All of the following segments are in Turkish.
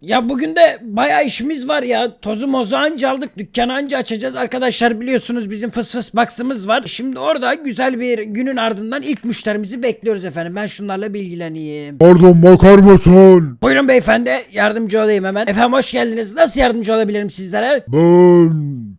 Ya bugün de bayağı işimiz var ya. Tozu mozu anca aldık. Dükkanı anca açacağız. Arkadaşlar biliyorsunuz bizim fıs fıs box'ımız var. Şimdi orada güzel bir günün ardından ilk müşterimizi bekliyoruz efendim. Ben şunlarla bilgileneyim. Pardon bakar mısın? Buyurun beyefendi. Yardımcı olayım hemen. Efendim hoş geldiniz. Nasıl yardımcı olabilirim sizlere? Ben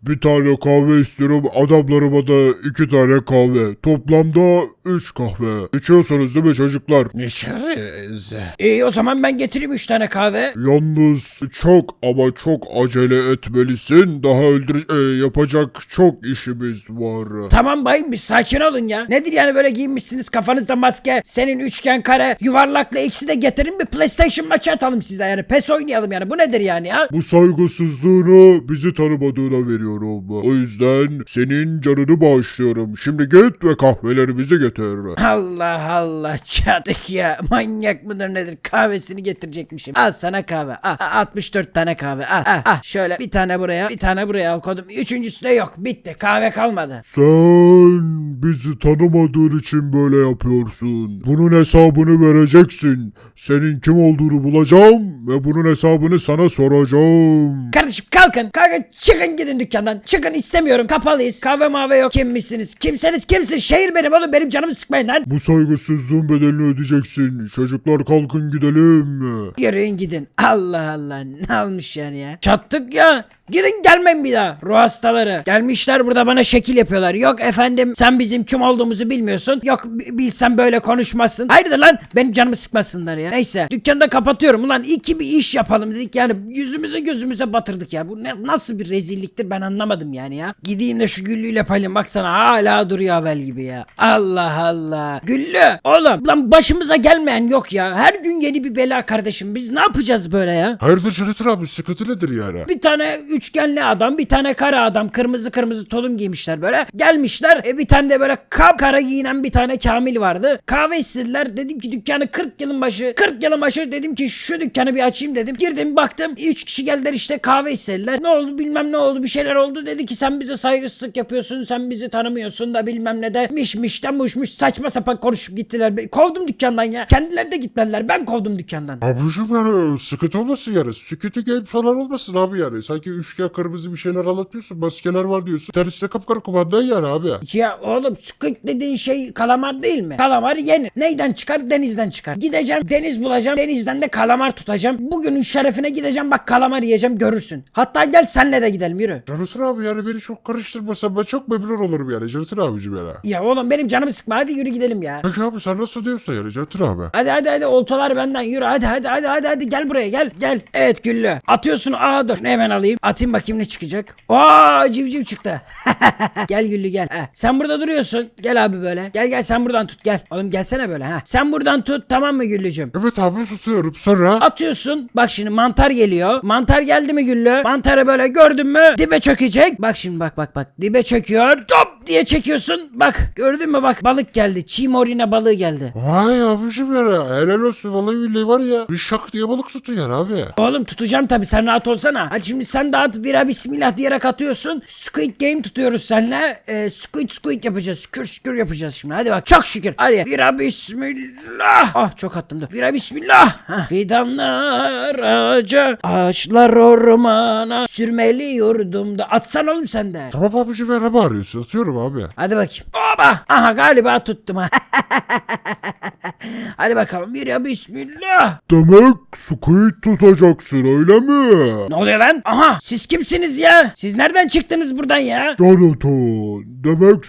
bir tane kahve istiyorum. Adamlarıma da iki tane kahve. Toplamda üç kahve. İçiyorsunuz değil mi çocuklar? İçeriz. İyi o zaman ben getireyim 3 tane kahve. Yalnız çok ama çok acele etmelisin. Daha öldür e, yapacak çok işimiz var. Tamam bayım bir sakin olun ya. Nedir yani böyle giyinmişsiniz kafanızda maske, senin üçgen kare, yuvarlakla ikisi de getirin bir PlayStation maçı atalım sizle yani. PES oynayalım yani. Bu nedir yani ya? Bu saygısızlığını bizi tanımadığına veriyorum. O yüzden senin canını bağışlıyorum. Şimdi git ve kahvelerimizi getir. Allah Allah çatık ya. Manyak mıdır nedir? Kahvesini getirecekmişim. Al sana kahve. Al. Al, 64 tane kahve. Al. Al. al. Şöyle bir tane buraya, bir tane buraya al kodum. Üçüncüsü de yok. Bitti. Kahve kalmadı. Sen bizi tanımadığın için böyle yapıyorsun. Bunun hesabını vereceksin. Senin kim olduğunu bulacağım ve bunun hesabını sana soracağım. Kardeşim kalkın. Kalkın çıkın gidin dükkandan. Çıkın istemiyorum. Kapalıyız. Kahve mavi yok. Kim misiniz? Kimseniz kimsin? Şehir benim oğlum. Benim canımı sıkmayın lan. Bu saygısızlığın bedelini ödeyeceksin. Çocuklar kalkın gidelim. Yürüyün gidin. Allah Allah. Ne almış yani ya? Çattık ya. Gidin gelmeyin bir daha. Ruh hastaları. Gelmişler burada bana şekil yapıyorlar. Yok efendim sen bizim kim olduğumuzu bilmiyorsun. Yok bi- bilsen böyle konuşmazsın. Hayırdır lan? Benim canımı sıkmasınlar ya. Neyse dükkanı da kapatıyorum. Ulan iki bir iş yapalım dedik. Yani yüzümüze gözümüze batırdık ya. Bu ne, nasıl bir rezilliktir ben anlamadım yani ya. Gideyim de şu güllüyle paylayayım. Baksana hala duruyor havel gibi ya. Allah Allah. Güllü oğlum lan başımıza gelmeyen yok ya. Her gün yeni bir bela kardeşim. Biz ne yapacağız böyle ya? Hayırdır Jonathan abi sıkıntı nedir yani? Bir tane üçgenli adam, bir tane kara adam, kırmızı kırmızı tulum giymişler böyle. Gelmişler. E bir tane de böyle kapkara giyinen bir tane Kamil vardı. Kahve istediler. Dedim ki dükkanı 40 yılın başı. 40 yılın başı dedim ki şu dükkanı bir açayım dedim. Girdim baktım. Üç kişi geldiler işte kahve istediler. Ne oldu bilmem ne oldu bir şeyler oldu. Dedi ki sen bize saygısızlık yapıyorsun. Sen bizi tanımıyorsun da bilmem ne de. Miş miş de muş muş saçma sapan konuşup gittiler. Kovdum dükkandan ya. Kendileri de gitmediler. Ben kovdum dükkandan. Ablacım yani sıkıntı olmasın yani. Security game falan olmasın abi yani. Sanki üçgen kırmızı bir şeyler anlatıyorsun. Maskeler var diyorsun. Teröriste kapkara kumandan yani abi. Ya oğlum squid dediğin şey kalamar değil mi? Kalamar yenir. Neyden çıkar? Denizden çıkar. Gideceğim deniz bulacağım. Denizden de kalamar tutacağım. Bugünün şerefine gideceğim bak kalamar yiyeceğim görürsün. Hatta gel senle de gidelim yürü. Jonathan abi yani beni çok karıştırmasan ben çok memnun olurum yani Jonathan abicim yani. Ya oğlum benim canımı sıkma hadi yürü gidelim ya. Peki abi sen nasıl diyorsan yani Jonathan abi. Hadi hadi hadi oltalar benden yürü hadi hadi hadi hadi hadi gel buraya gel gel. Evet Güllü atıyorsun aa dur hemen alayım. Atayım bakayım ne çıkacak. Aa civciv çıktı. gel Güllü gel. Heh, sen burada duruyorsun. Gel abi böyle. Gel gel sen buradan tut gel. Oğlum gelsene böyle ha. Sen buradan tut tamam mı Güllücüm? Evet abi tutuyorum sonra. Atıyorsun. Bak şimdi mantar geliyor. Mantar geldi mi Güllü? Mantarı böyle gördün mü? Dibe çökecek. Bak şimdi bak bak bak. Dibe çöküyor. Top diye çekiyorsun. Bak gördün mü bak balık geldi. Çiğ morina balığı geldi. Vay abicim yani helal olsun vallahi billahi var ya. Bir şak diye balık tutun yani abi. Oğlum tutacağım tabi sen rahat olsana. Hadi şimdi sen de at vira bismillah diyerek atıyorsun. Squid game tutuyoruz seninle. Ee, squid squid yapacağız. Şükür şükür yapacağız şimdi. Hadi bak çok şükür. Hadi vira bismillah. Ah çok attım dur. Vira bismillah. Hah. Fidanlar ağaca, ağaçlar ormana, sürmeli yurdumda. Atsan oğlum sen de. Tamam abicim yani ne bağırıyorsun atıyorum abi. Hadi bakayım. Oba. Aha galiba tuttum ha. Hadi bakalım vira bismillah. Demek squid tutacaksın öyle mi? Ne oluyor lan? Aha siz kimsiniz ya? Siz nereden çıktınız buradan ya? Jonathan, demek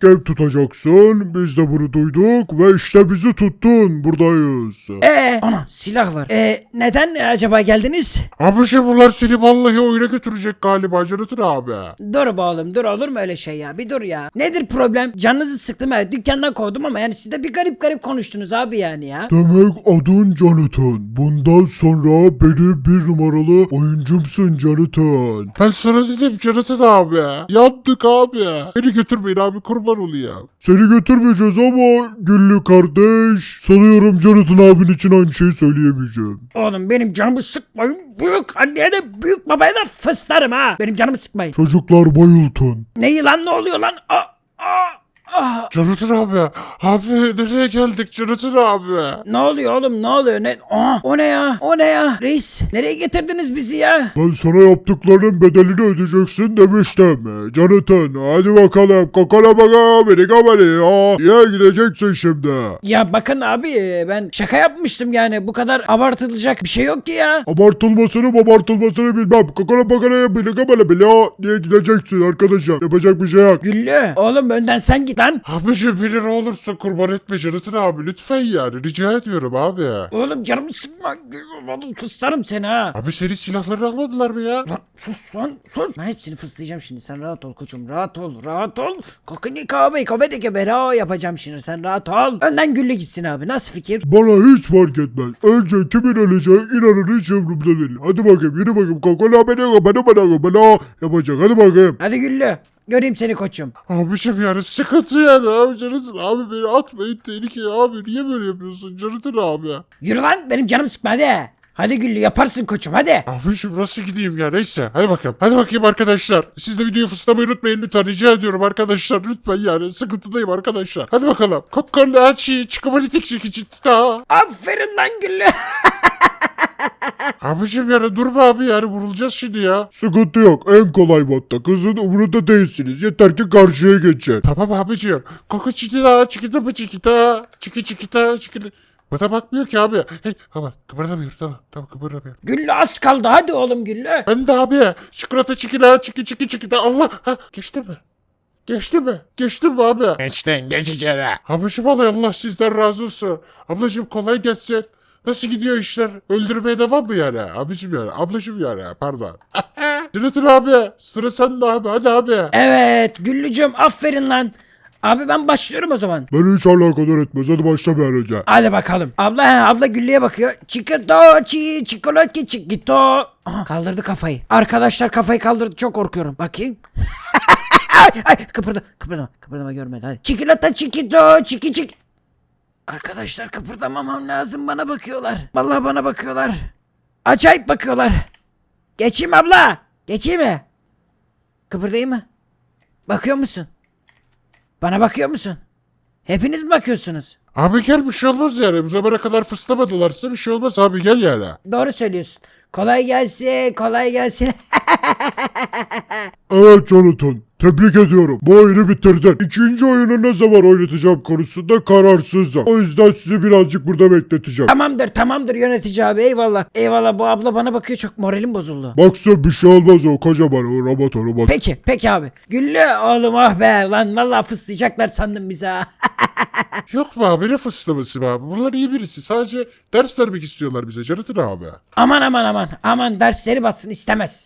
Game tutacaksın. Biz de bunu duyduk ve işte bizi tuttun. Buradayız. Ee, ana silah var. Ee, neden acaba geldiniz? Abiciğim bunlar seni vallahi oyuna götürecek galiba Jonathan abi. Dur be oğlum dur olur mu öyle şey ya? Bir dur ya. Nedir problem? Canınızı sıktım evet dükkandan kovdum ama yani siz de bir garip garip konuştunuz abi yani ya. Demek adın Jonathan. Bundan sonra benim bir numaralı oyuncumsun Jonathan. Ben sana dedim Jonathan abi. Yandık abi. Beni götürmeyin abi kurban olayım. Seni götürmeyeceğiz ama Güllü kardeş. Sanıyorum Jonathan abin için aynı şeyi söyleyemeyeceğim. Oğlum benim canımı sıkmayın. Büyük anneye de büyük babaya da fıslarım ha. Benim canımı sıkmayın. Çocuklar bayıltın. Ne lan ne oluyor lan? Aa, Ah, Jonathan abi. Abi nereye geldik Jonathan abi? ne oluyor oğlum ne oluyor ne? Aa, o ne ya? O ne ya? Reis nereye getirdiniz bizi ya? Ben sana yaptıklarının bedelini ödeyeceksin demiştim. Jonathan hadi bakalım kokala baka beni kameri ya. Niye gideceksin şimdi? Ya bakın abi ben şaka yapmıştım yani bu kadar abartılacak bir şey yok ki ya. Abartılmasını abartılmasını bilmem. Kokala bakala beni kameri bile ya. Niye gideceksin arkadaşım? Yapacak bir şey yok. Güllü oğlum önden sen git lan. Abiciğim bir lira olursa kurban etme Jonathan abi lütfen yani rica ediyorum abi. Oğlum canımı sıkma. Oğlum kıslarım seni ha. Abi senin silahlarını almadılar mı ya? Lan sus lan sus. Ben hepsini fıslayacağım şimdi. Sen rahat ol koçum. Rahat ol. Rahat ol. Kokini kavme kavme ke bera yapacağım şimdi. Sen rahat ol. Önden güllü gitsin abi. Nasıl fikir? Bana hiç fark etmez. Önce kimin öleceği inanın hiç umurumda değil. Hadi bakayım yürü bakayım. Kokala beni bana bana bana yapacak. Hadi bakayım. Hadi güllü. Göreyim seni koçum. Abiciğim yani sıkıntı yani abi Jonathan abi beni atmayın tehlikeye abi niye böyle yapıyorsun Jonathan abi? Yürü lan. Benim canım sıkma hadi. Güllü yaparsın koçum hadi. Abiciğim nasıl gideyim ya neyse hadi bakalım. Hadi bakayım arkadaşlar. Siz de videoyu fıslamayı unutmayın lütfen rica ediyorum arkadaşlar. Lütfen yani sıkıntıdayım arkadaşlar. Hadi bakalım. Kokolaçi çıkabilitik çıkıcıtta. Aferin lan güllü. Abiciğim yani durma abi yani vurulacağız şimdi ya. Sıkıntı yok en kolay modda. Kızın umurunda değilsiniz. Yeter ki karşıya geçin. Tamam abiciğim. Koku çikita çikita mı çikita. Çiki çikita çikita. Bana bakmıyor ki abi. Hey ama kıpırdamıyor tamam tamam kıpırdamıyor. güllü az kaldı. Hadi oğlum güllü. Ben de abi. Çikolata çikila çiki çiki çikita. Allah. Ha, geçti mi? Geçti mi? Geçti mi abi? Geçtin geç içeri. Abicim vallahi Allah sizden razı olsun. Ablacım kolay gelsin. Nasıl gidiyor işler? Öldürmeye devam mı yani? Abicim yani. Ablacım yani. Pardon. Jonathan abi. Sıra sende abi. Hadi abi. Evet güllücüm aferin lan. Abi ben başlıyorum o zaman. Beni hiç alakadar etmez. Hadi başla bir an önce. Hadi bakalım. Abla he, abla Güllü'ye bakıyor. Çikito çi çikolata çikito. Aha, kaldırdı kafayı. Arkadaşlar kafayı kaldırdı çok korkuyorum. Bakayım. ay, ay, kıpırda, kıpırdama, kıpırdama görmedi hadi. Çikolata çikito çiki çik. Arkadaşlar kıpırdamamam lazım bana bakıyorlar. Vallahi bana bakıyorlar. Acayip bakıyorlar. Geçeyim abla. Geçeyim mi? Kıpırdayım mı? Bakıyor musun? Bana bakıyor musun? Hepiniz mi bakıyorsunuz? Abi gel bir şey olmaz yani. Bu zamana kadar fıslamadılarsa bir şey olmaz abi gel yani. Doğru söylüyorsun. Kolay gelsin, kolay gelsin. Evet Jonathan. Tebrik ediyorum. Bu oyunu bitirdin. İkinci oyunu ne zaman oynatacağım konusunda kararsızım. O yüzden sizi birazcık burada bekleteceğim. tamamdır, tamamdır yönetici abi. Eyvallah. Eyvallah bu abla bana bakıyor çok moralim bozuldu. Baksın bir şey olmaz o kocaman o robot o robot. Peki, peki abi. Güllü oğlum ah be lan vallahi fıslayacaklar sandım bize ha. Yok mu abi ne fıslaması be abi? Bunlar iyi birisi. Sadece ders vermek istiyorlar bize Jonathan abi. aman aman aman aman dersleri batsın istemez.